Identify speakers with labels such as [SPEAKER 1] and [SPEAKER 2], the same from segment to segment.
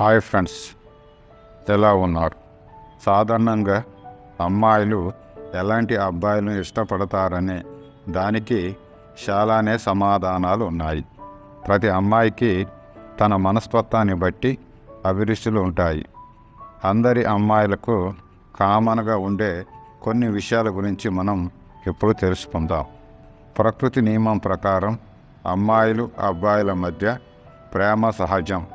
[SPEAKER 1] Hi friends ఎలా ఉన్నారు? సాధారణంగా అమ్మాయిలు ఎలాంటి అబ్బాయిలను ఇష్టపడతారనే దానికి చాలానే సమాధానాలు ఉన్నాయి. ప్రతి అమ్మాయికి తన మనస్తత్వాన్ని బట్టి అభిరుచులు ఉంటాయి. అందరి అమ్మాయిలకు కామన్గా ఉండే కొన్ని విషయాల గురించి మనం ఎప్పుడు తెలుసుకుందాం. ప్రకృతి నియమం ప్రకారం అమ్మాయిలు అబ్బాయిల మధ్య ప్రేమ సహజం.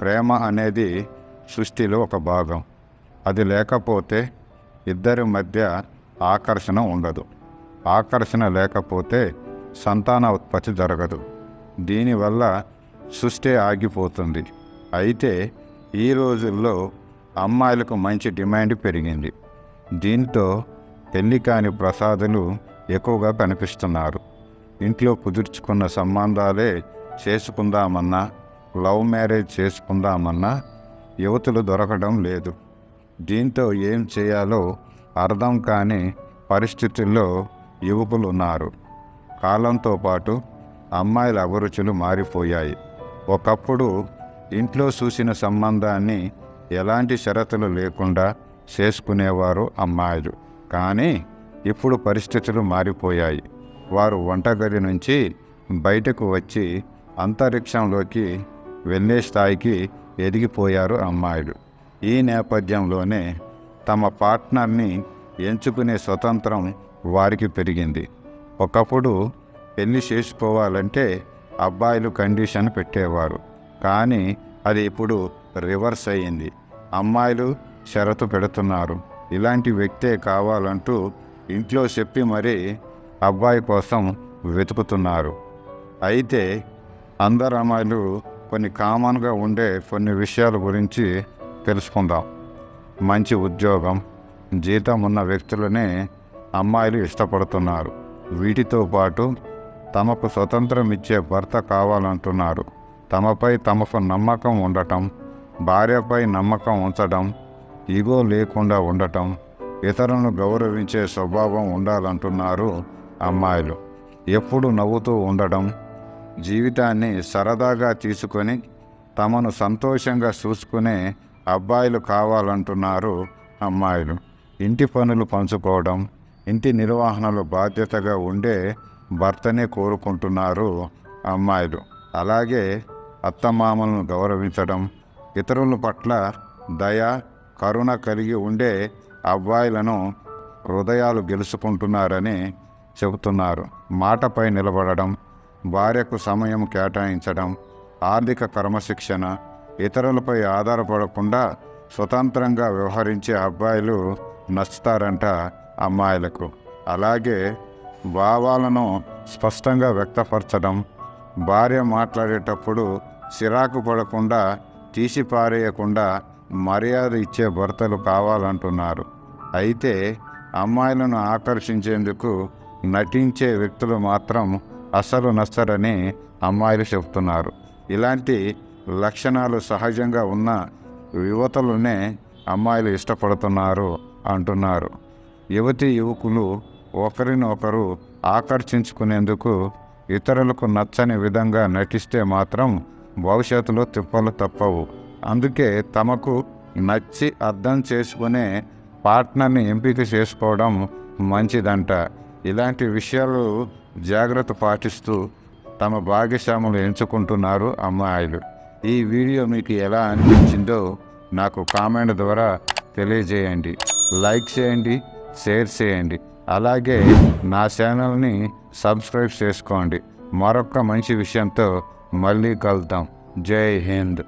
[SPEAKER 1] ప్రేమ అనేది సృష్టిలో ఒక భాగం. అది లేకపోతే ఇద్దరి మధ్య ఆకర్షణ ఉండదు. ఆకర్షణ లేకపోతే సంతాన ఉత్పత్తి జరగదు. దీనివల్ల సృష్టి ఆగిపోతుంది. అయితే ఈ రోజుల్లో అమ్మాయిలకు మంచి డిమాండ్ పెరిగింది. దీంతో పెళ్ళి కాని ప్రసాదులు ఎక్కువగా కనిపిస్తున్నారు. ఇంట్లో కుదుర్చుకున్న సంబంధాలే చేసుకుందామన్నా లవ్ మ్యారేజ్ చేసుకుందామన్నా యువతులు దొరకడం లేదు. దీంతో ఏం చేయాలో అర్థం కాని పరిస్థితుల్లో యువకులు ఉన్నారు కాలంతో పాటు అమ్మాయిల అభిరుచులు మారిపోయాయి. ఒకప్పుడు ఇంట్లో చూసిన సంబంధాన్ని ఎలాంటి షరతులు లేకుండా చేసుకునేవారు అమ్మాయిలు. కానీ ఇప్పుడు పరిస్థితులు మారిపోయాయి. వారు వంటగది నుంచి బయటకు వచ్చి అంతరిక్షంలోకి వెళ్ళే స్థాయికి ఎదిగిపోయారు అమ్మాయిలు. ఈ నేపథ్యంలోనే తమ పార్ట్నర్ని ఎంచుకునే స్వతంత్రం వారికి పెరిగింది. ఒకప్పుడు పెళ్ళి చేసుకోవాలంటే అబ్బాయిలు కండిషన్ పెట్టేవారు. కానీ అది ఇప్పుడు రివర్స్ అయ్యింది. అమ్మాయిలు షరతు పెడుతున్నారు. ఇలాంటి వ్యక్తే కావాలంటూ ఇంట్లో చెప్పి మరీ అబ్బాయి కోసం వెతుకుతున్నారు. అయితే అందరు అమ్మాయిలు కొన్ని కామన్గా ఉండే కొన్ని విషయాల గురించి తెలుసుకుందాం. మంచి ఉద్యోగం జీతం ఉన్న వ్యక్తులనే అమ్మాయిలు ఇష్టపడుతున్నారు. వీటితో పాటు తమకు స్వతంత్రం ఇచ్చే భర్త కావాలంటున్నారు. తమపై తమకు నమ్మకం ఉండటం భార్యపై నమ్మకం ఉంచడం ఈగో లేకుండా ఉండటం ఇతరులను గౌరవించే స్వభావం ఉండాలంటున్నారు అమ్మాయిలు. ఎప్పుడు నవ్వుతూ ఉండడం జీవితాన్ని సరదాగా తీసుకొని తమను సంతోషంగా చూసుకునే అబ్బాయిలు కావాలంటున్నారు అమ్మాయిలు. ఇంటి పనులు పంచుకోవడం ఇంటి నిర్వహణలో బాధ్యతగా ఉండే భర్తనే కోరుకుంటున్నారు అమ్మాయిలు. అలాగే అత్తమామలను గౌరవించడం ఇతరుల పట్ల దయ కరుణ కలిగి ఉండే అబ్బాయిలను హృదయాలు గెలుచుకుంటున్నారని చెబుతున్నారు. మాటపై నిలబడడం భార్యకు సమయం కేటాయించడం ఆర్థిక క్రమశిక్షణ ఇతరులపై ఆధారపడకుండా స్వతంత్రంగా వ్యవహరించే అబ్బాయిలు నచ్చుతారంట అమ్మాయిలకు. అలాగే భావాలను స్పష్టంగా వ్యక్తపరచడం భార్య మాట్లాడేటప్పుడు చిరాకు పడకుండా తీసిపారేయకుండా మర్యాద ఇచ్చే భర్తలు కావాలంటున్నారు. అయితే అమ్మాయిలను ఆకర్షించేందుకు నటించే వ్యక్తులు మాత్రం అస్సలు నచ్చరని అమ్మాయిలు చెబుతున్నారు. ఇలాంటి లక్షణాలు సహజంగా ఉన్న యువతలనే అమ్మాయిలు ఇష్టపడుతున్నారు అంటున్నారు. యువతి యువకులు ఒకరినొకరు ఆకర్షించుకునేందుకు ఇతరులకు నచ్చని విధంగా నటిస్తే మాత్రం భవిష్యత్తులో తిప్పలు తప్పవు. అందుకే తమకు నచ్చి అర్థం చేసుకునే పార్ట్నర్ని ఎంపిక చేసుకోవడం మంచిదంట. ఇలాంటి విషయాలు జాగ్రత్త పాటిస్తూ తమ భాగస్వాములు ఎంచుకుంటున్నారు అమ్మాయిలు. ఈ వీడియో మీకు ఎలా అనిపించిందో నాకు కామెంట్ ద్వారా తెలియజేయండి. లైక్ చేయండి షేర్ చేయండి. అలాగే నా ఛానల్ని సబ్స్క్రైబ్ చేసుకోండి. మరొక మంచి విషయంతో మళ్ళీ కలుద్దాం. జై హింద్.